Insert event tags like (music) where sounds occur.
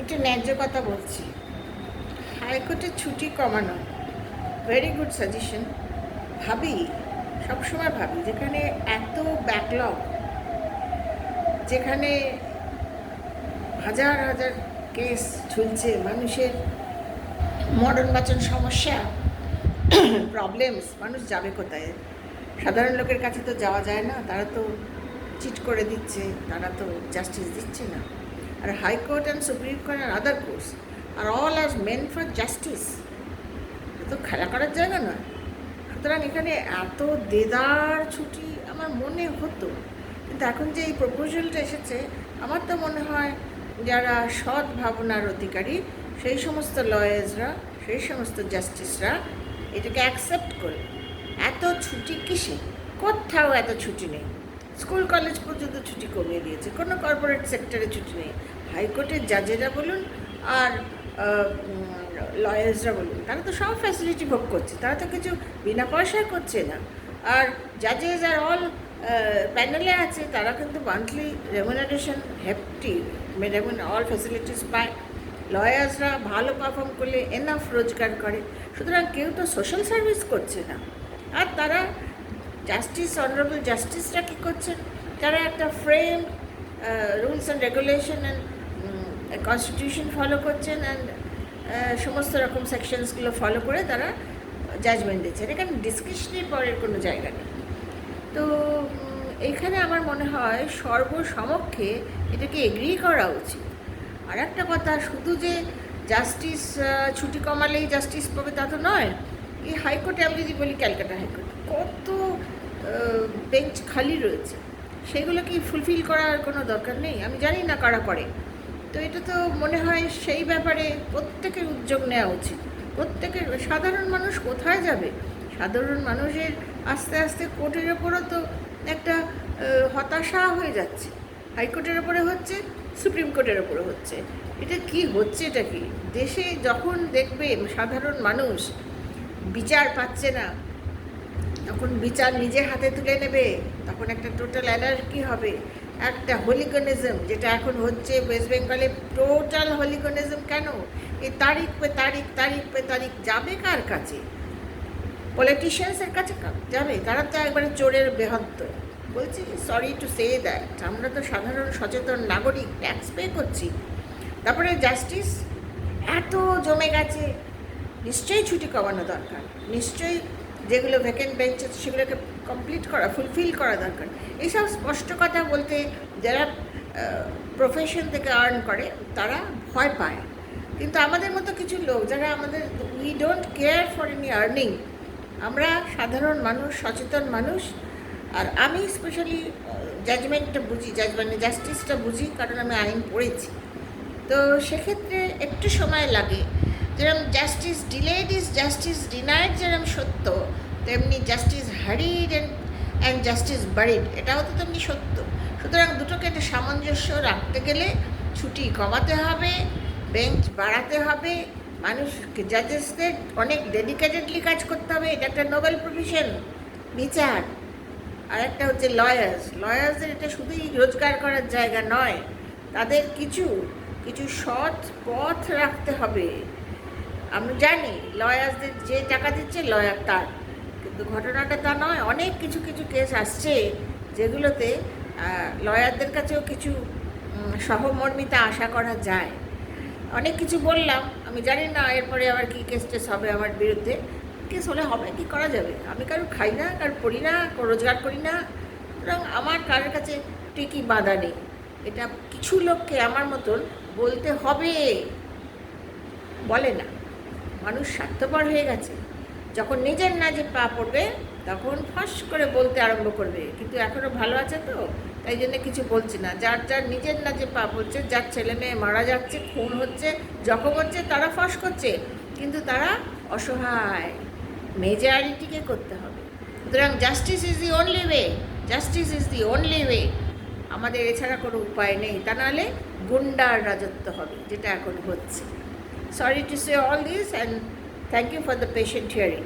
একটু ন্যায্য কথা বলছি। হাইকোর্টের ছুটি কমানো ভেরি গুড সাজেশন ভাবি, সবসময় ভাবি, যেখানে এত ব্যাকলগ যেখানে হাজার হাজার কেস ঝুলছে, মানুষের মডার্ন বাচন সমস্যা (coughs) প্রবলেমস মানুষ যাবে কোথায়? সাধারণ লোকের কাছে তো যাওয়া যায় না, তারা তো চিট করে দিচ্ছে, তারা তো জাস্টিস দিচ্ছে না। আর high court and supreme court R other courts আর অল আর মেন ফর জাস্টিস তো খেলা করার জায়গা নয়। সুতরাং এখানে এত দেদার ছুটি আমার মনে হতো। কিন্তু এখন যে এই প্রপোজালটা এসেছে, আমার তো মনে হয় যারা সৎ ভাবনার অধিকারী, সেই সমস্ত লয়ার্সরা সেই সমস্ত জাস্টিসরা এটাকে অ্যাকসেপ্ট করে। এত ছুটি কিসে? কোথাও এত ছুটি নেই। স্কুল কলেজ পর্যন্ত ছুটি কমিয়ে দিয়েছে। কোনো কর্পোরেট সেক্টরে ছুটি নেই। হাইকোর্টের জাজেরা বলুন আর লয়ার্সরা বলুন, তারা তো সব ফ্যাসিলিটি ভোগ করছে। তারা তো কিছু বিনা পয়সায় করছে না। আর জাজেস আর অল প্যানেলে আছে। তারা কিন্তু মান্থলি রেমুনারেশন হেফটি যেমন অল ফ্যাসিলিটিস পায়। লয়ার্সরা ভালো পারফর্ম করলে এনাফ রোজগার করে। সুতরাং কেউ তো সোশ্যাল সার্ভিস করছে না। আর তারা জাস্টিস অনারেবল জাস্টিসরা কী করছেন তারা একটা frame rules and regulation and constitution follow করছেন অ্যান্ড সমস্ত রকম সেকশনসগুলো ফলো করে তারা জাজমেন্ট দিচ্ছেন। এখানে ডিসক্রিপশনের পরের কোনো জায়গা নেই। তো এখানে আমার মনে হয় সর্বসমক্ষে এটাকে এগ্রি করা উচিত। আর একটা কথা, শুধু যে জাস্টিস ছুটি কমালেই জাস্টিস পাবে তা তো নয়, এই হাইকোর্টে আমি যদি বলি ক্যালকাটা হাইকোর্ট কত বেঞ্চ খালি রয়েছে। সেগুলো কি ফুলফিল করার কোনো দরকার নেই। আমি জানি না কারা করে। তো এটা তো মনে হয় সেই ব্যাপারে প্রত্যেকের উদ্যোগ নেওয়া উচিত। প্রত্যেকের, সাধারণ মানুষ কোথায় যাবে? সাধারণ মানুষের আস্তে আস্তে কোর্টের ওপরও তো একটা হতাশা হয়ে যাচ্ছে। হাইকোর্টের ওপরে হচ্ছে, সুপ্রিম কোর্টের ওপরে হচ্ছে। এটা কি হচ্ছে, এটা কি? দেশে যখন দেখবে সাধারণ মানুষ, বিচার পাচ্ছে না তখন বিচার নিজের হাতে তুলে নেবে, তখন একটা টোটাল অ্যানার্কি হবে। একটা হোলিগনিজম যেটা এখন হচ্ছে ওয়েস্ট বেঙ্গলে টোটাল হোলিগনিজম কেন? এই তারিখ পে তারিখ তারিখ পে তারিখ যাবে কার কাছে? পলিটিশিয়ানসের কাছে যাবে? তারা তো একবারে চোরের বেহন্ত বলছি সরি টু সে দ্যাট আমরা তো সাধারণ সচেতন নাগরিক ট্যাক্স পে করছি। তারপরে জাস্টিস এত জমে গেছে। নিশ্চয়ই ছুটি কমানো দরকার। নিশ্চয়ই যেগুলো ভ্যাকেন্ট বেঞ্চ আছে, সেগুলোকে কমপ্লিট করা ফুলফিল করা দরকার। এইসব স্পষ্ট কথা বলতে যারা প্রফেশন থেকে আর্ন করে, তারা ভয় পায়। কিন্তু আমাদের মতো কিছু লোক যারা আমাদের we don't care for any earning আমরা সাধারণ মানুষ, সচেতন মানুষ, আর আমি স্পেশালি জাজমেন্টটা বুঝি মানে জাস্টিসটা বুঝি, কারণ আমি আইন পড়েছি। তো সেক্ষেত্রে একটু সময় লাগে। যেরকম justice delayed is justice denied যেরকম সত্য, তেমনি justice hurried and and justice buried এটাও তো তেমনি সত্য। সুতরাং দুটোকে একটা সামঞ্জস্য রাখতে গেলে ছুটি কমাতে হবে বেঞ্চ বাড়াতে হবে, মানুষকে জাজেসদের অনেক ডেডিকেটেডলি কাজ করতে হবে, এটা একটা নোবেল প্রফেশন বিচার। আর একটা হচ্ছে লয়ার্স লয়ার্সদের এটা শুধুই রোজগার করার জায়গা নয়, তাদের কিছু কিছু সৎ পথ রাখতে হবে। আমি জানি লয়ার্সদের যে টাকা দিচ্ছে লয়ার তার। কিন্তু ঘটনাটা তা নয়, অনেক কিছু কিছু কেস আসছে যেগুলোতে লয়ারদের কাছেও কিছু সহমর্মিতা আশা করা যায়। অনেক কিছু বললাম, আমি জানি না এরপরে আবার কী কেস টেস হবে আমার বিরুদ্ধে। কেস হলে হবে, কি করা যাবে? আমি কারও খাই না, কারও পড়ি না রোজগার করি না। সুতরাং আমার কারোর কাছে টিকি বাধা নেই। এটা কিছু লোককে আমার মতন বলতে হবে। বলে না। মানুষ স্বার্থপর হয়ে গেছে। যখন নিজের না যে পা পড়বে, তখন ফস করে বলতে আরম্ভ করবে। কিন্তু এখনও ভালো আছে তো, তাই জন্য কিছু বলছি না। যার যার নিজের না যে পা পড়ছে, যার ছেলে মেয়ে মারা যাচ্ছে, খুন হচ্ছে, জখম হচ্ছে, তারা ফস করছে। কিন্তু তারা অসহায়। মেজরিটিকে করতে হবে। সুতরাং justice is the only way justice is the only way আমাদের এছাড়া কোনো উপায় নেই। তা নাহলে গুন্ডার রাজত্ব হবে, যেটা এখন হচ্ছে। Sorry to say all this and thank you for the patient hearing.